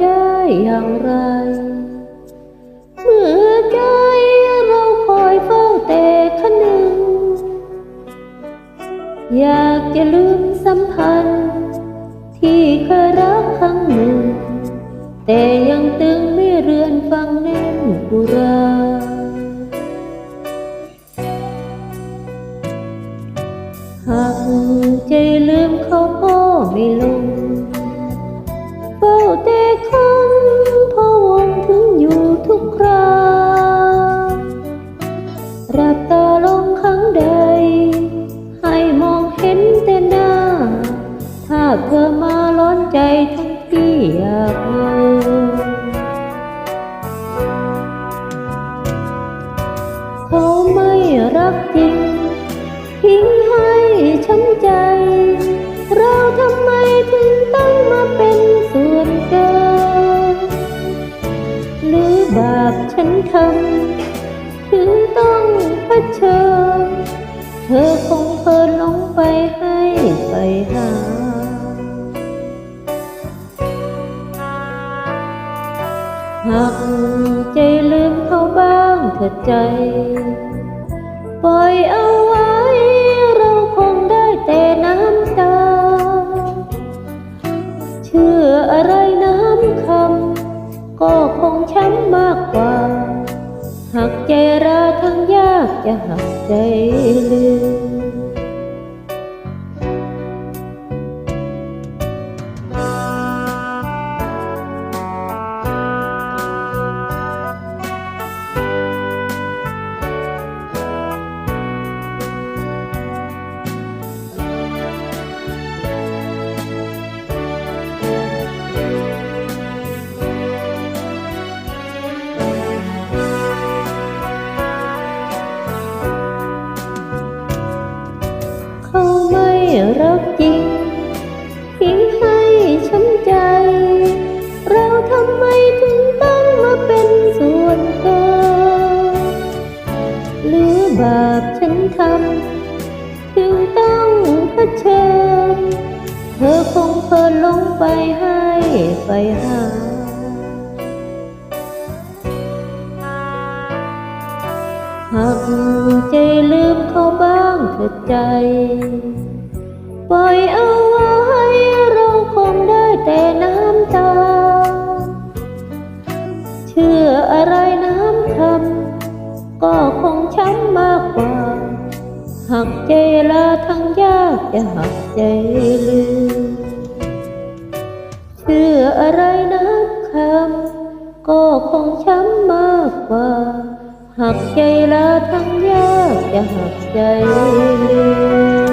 อย่างไร เมื่อใจเราคอยเฝ้าแต่คนึง อยากจะลืมสัมพันธ์ ที่เคยรักครั้งหนึ่ง แต่ยังตึงไม่เรือนฟังแน่นกุราหากใจลืมเขาก็ไม่ลง เทำถึงต้องเผชิญเธอคงเพลินลงไปให้ไปหาหากใจลืมเขาบ้างเถิดใจ ปล่อยเอาไว้เราคงได้แต่น้ำตา เชื่ออะไรน้ำคำ ก็คงช้ำมากกว่า หักใจราทั้งยากจะหักใจลืม รักจริงทิ้งให้ช้ำใจ เราทำไมถึงต้องมาเป็นส่วนเกินหรือบาปฉันทำถึงต้องเผชิญ เธอคงเพลินลงไปให้ไปหาหากใจลืมเขาบ้างเถิดใจ ปล่อยเอาไว้เราคงได้แต่น้ำตา เชื่ออะไรน้ำคำก็คงช้ำมากกว่า หักใจลาทั้งยากจะหักใจลืมเชื่ออะไรนักคำก็คงช้ำมากกว่า หักใจลาทั้งยากจะหักใจลืม